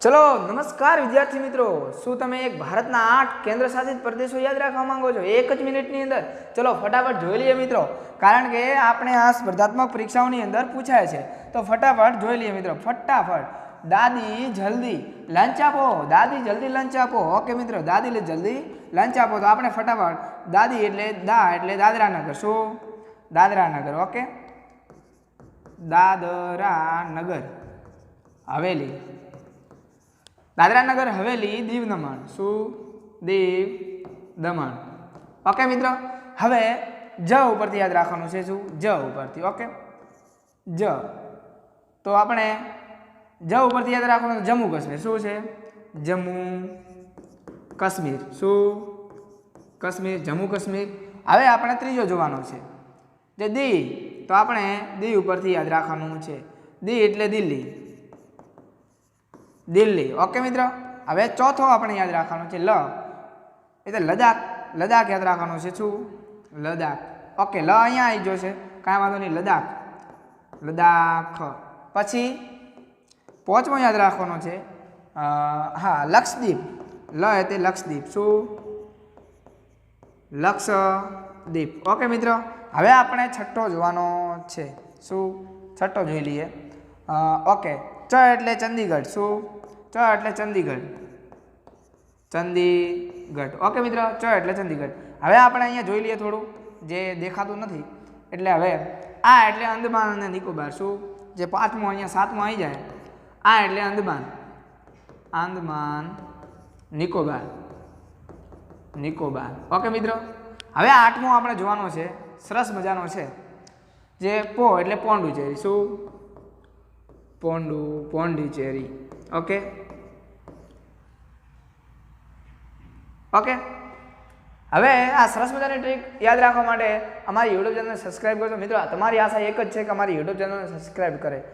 ચલો, નમસ્કાર વિદ્યાર્થી મિત્રો. શું તમે એક ભારતના આઠ કેન્દ્ર શાસિત પ્રદેશો યાદ રાખવા માંગો છો? એક જ મિનિટની અંદર. ચલો, ફટાફટ જોઈ લઈએ મિત્રો. કારણ કે આપણે આ સ્પર્ધાત્મક પરીક્ષાઓની અંદર પૂછાય છે. તો ફટાફટ જોઈ લઈએ મિત્રો. ફટાફટ. દાદી, જલ્દી લંચ આપો. દાદી, જલ્દી લંચ આપો. ઓકે મિત્રો, દાદી જલ્દી લંચ આપો. તો આપણે ફટાફટ દાદી એટલે દા એટલે દાદરા નગર શું? દાદરા નગર ઓકે. દાદરા નગર હવેલી. દાદરાનગર હવેલી દીવ દમણ. શું? દીવ દમણ. ઓકે મિત્રો. હવે જ ઉપરથી યાદ રાખવાનું છે શું? જ ઉપરથી. ઓકે જ. તો આપણે જ ઉપરથી યાદ રાખવાનું જમ્મુ કાશ્મીર. શું છે? જમ્મુ કાશ્મીર. શું? કાશ્મીર. જમ્મુ કાશ્મીર. હવે આપણે ત્રીજો જોવાનો છે. જે દી. તો આપણે દી ઉપરથી યાદ રાખવાનું છે. દી એટલે દિલ્હી. દિલ્હી. ઓકે મિત્ર? હવે ચોથો આપણે યાદ રાખવાનો છે લ. એટલે લદાખ લદાખ યાદ રાખવાનું છે શું? લદાખ. ઓકે, લ અહીંયા આવી જશે કાંઈ વાંધો નહીં, લદાખ. લદાખ. પછી પોચમો યાદ રાખવાનો છે. હા, લક્ષદ્વીપ. લ એટલે લક્ષદ્વીપ. શું? લક્ષદ્વીપ. ઓકે મિત્ર, હવે આપણે છઠ્ઠો જોવાનો છે. શું? છઠ્ઠો જોઈ લઈએ. ઓકે. ચ એટલે ચંદીગઢ. શું? ચ એટલે ચંદીગઢ. ચંદીગઢ. ઓકે મિત્રો, ચ એટલે ચંદીગઢ. હવે આપણે અહીંયા જોઈ લઈએ થોડું, જે દેખાતું નથી. એટલે હવે આ એટલે અંદમાન અને નિકોબાર. શું? જે પાંચમો અહીંયા સાતમો આવી જાય. આ એટલે અંદમાન. આંદમાન નિકોબાર. નિકોબાર. ઓકે મિત્રો? હવે આઠમો આપણે જોવાનો છે, સરસ મજાનો છે, જે પો એટલે પોંડુચેરી. શું? પોંડુ, પોંડિચેરી. ઓકે ઓકે હવે આ સરસ મજાની ટ્રીક યાદ રાખવા માટે અમારી યુટ્યુબ ચેનલને સબસ્ક્રાઈબ કરજો. મિત્રો તમારી આશા એક જ છે કે અમારી યુટ્યુબ ચેનલને સબસ્ક્રાઈબ કરે.